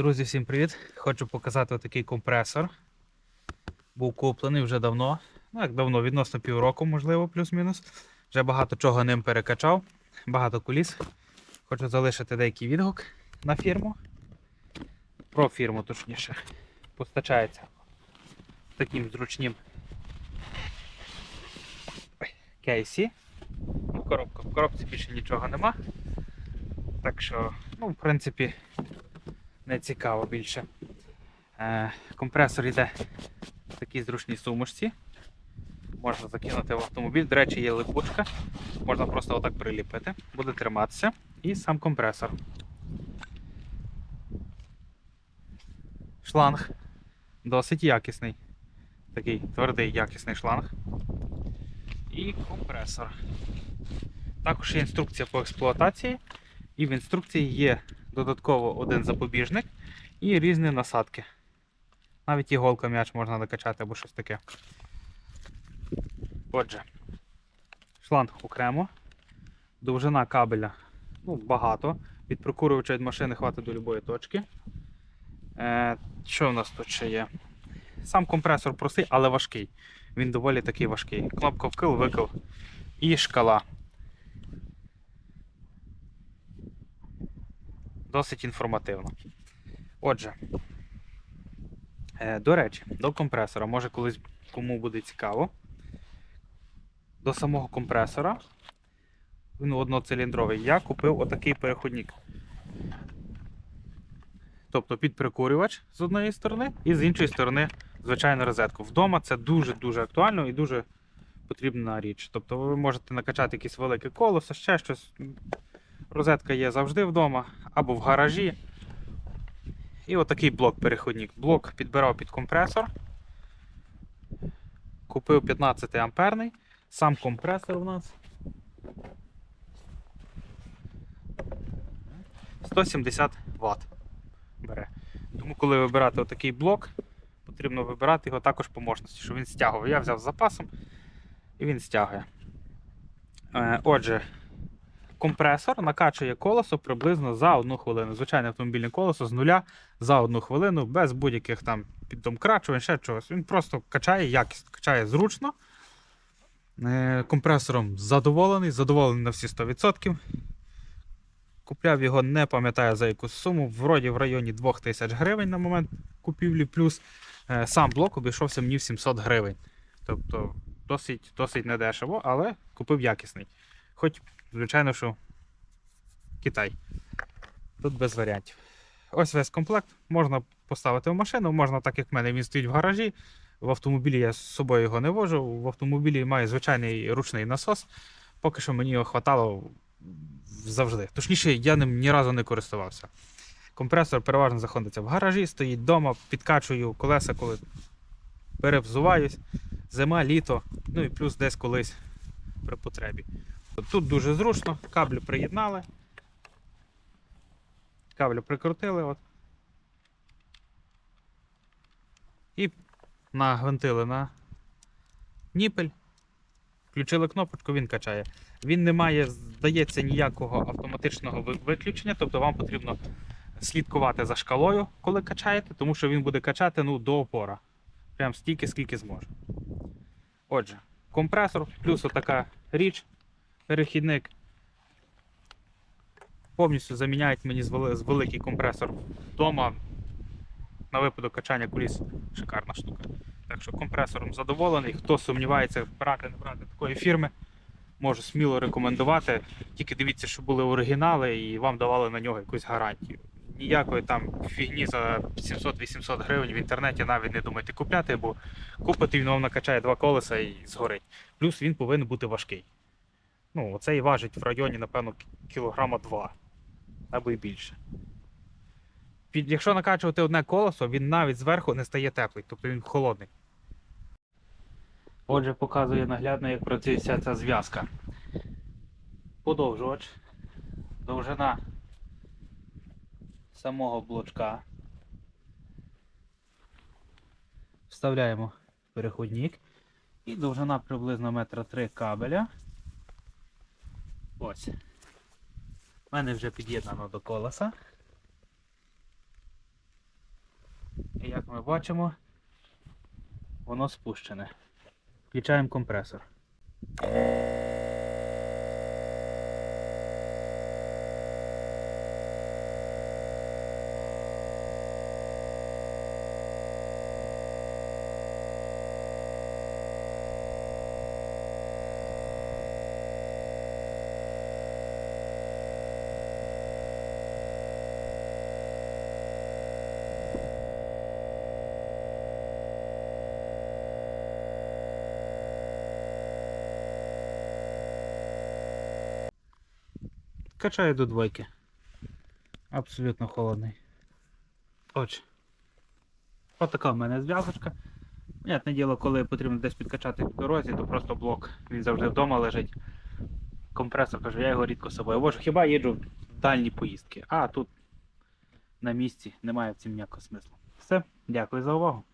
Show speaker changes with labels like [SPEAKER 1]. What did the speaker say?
[SPEAKER 1] Друзі, всім привіт! Хочу показати такий компресор. Був куплений вже давно. Ну, як давно, відносно півроку, можливо, плюс-мінус. Вже багато чого ним перекачав, багато куліс. Хочу залишити деякий відгук на фірму. Про фірму, точніше. Постачається таким зручним кейсі. Ну, коробка. В коробці більше нічого нема. Так що, ну, в принципі, не цікаво більше. Е, компресор йде в такій зручній сумочці. Можна закинути в автомобіль. До речі, є липучка. Можна просто отак приліпити, буде триматися. І сам компресор. Шланг досить якісний. Такий твердий якісний шланг. І компресор. Також є інструкція по експлуатації. І в інструкції є додатково один запобіжник і різні насадки. Навіть іголка м'яч можна накачати або щось таке. Отже, шланг окремо, довжина кабеля ну, багато. Від прокурювача від машини хватить до будь-якої точки. Е, що в нас тут ще є? Сам компресор простий, але важкий. Він доволі такий важкий. Кнопка вкил, викил і шкала. Досить інформативно. Отже, е, до речі, до компресора, може колись кому буде цікаво. До самого компресора, він одноциліндровий, я купив отакий переходник. Тобто під прикурювач з однієї сторони і з іншої сторони звичайну розетку. Вдома це дуже-дуже актуально і дуже потрібна річ. Тобто ви можете накачати якесь велике колесо, ще щось. Розетка є завжди вдома або в гаражі. І отакий блок-переходник. Блок підбирав під компресор. Купив 15 амперний. Сам компресор у нас 170 Вт бере. Тому, коли вибирати отакий блок, потрібно вибирати його також по мощності, щоб він стягував. Я взяв з запасом і він стягує. Е, Отже, компресор накачує колесо приблизно за одну хвилину. Звичайне автомобільне колесо з нуля за одну хвилину, без будь-яких там піддомкрачувань, ще чогось. Він просто качає якісно, качає зручно. Е, Компресором задоволений, задоволений на всі 100%. Купляв його, не пам'ятаю за якусь суму, вроді в районі 2000 гривень на момент купівлі, плюс е, сам блок обійшовся мені в 700 гривень. Тобто досить, досить недешево, але купив якісний. Хоч звичайно, що Китай. Тут без варіантів. Ось весь комплект. Можна поставити в машину, можна, так як в мене він стоїть в гаражі. В автомобілі я з собою його не вожу. В автомобілі має звичайний ручний насос. Поки що мені його хватало завжди. Точніше, я ним ні разу не користувався. Компресор переважно знаходиться в гаражі, стоїть вдома, підкачую колеса, коли перевзуваюсь. Зима, літо, ну і плюс десь колись при потребі. Тут дуже зручно, каблі приєднали. Каблі прикрутили. От. І нагвинтили на ніпель. Включили кнопочку, він качає. Він не має, здається, ніякого автоматичного виключення, тобто вам потрібно слідкувати за шкалою, коли качаєте, тому що він буде качати ну, до опора. Прям стільки, скільки зможе. Отже, компресор, плюс отака річ, перехідник. Повністю заміняють мені з великий компресор вдома. На випадок качання куліс шикарна штука. Так що компресором задоволений. Хто сумнівається, брати, не брати такої фірми, можу сміло рекомендувати. Тільки дивіться, що були оригінали і вам давали на нього якусь гарантію. Ніякої там фігні за 700-800 гривень в інтернеті навіть не думайте купляти, бо купити він вам накачає два колеса і згорить. Плюс він повинен бути важкий. Ну, оцей важить в районі, напевно, кілограма 2 або й більше. Під, якщо накачувати одне колесо, він навіть зверху не стає теплий, тобто він холодний. Отже, показує наглядно, як працює вся ця зв'язка. Подовжувач. Довжина самого блочка. Вставляємо переходник. І довжина приблизно метра три кабеля. Ось. У мене вже під'єднано до колеса. І як ми бачимо, воно спущене. Включаємо компресор. Качаю до двойки. Абсолютно холодний. Отже. Отака в мене зв'язочка. Понятне діло, коли потрібно десь підкачати в дорозі, то просто блок. Він завжди вдома лежить. Компресор кажу, я його рідко з собою вожу. Хіба їжджу в дальні поїздки. А тут на місці немає в цім ніякого смислу. Все, дякую за увагу.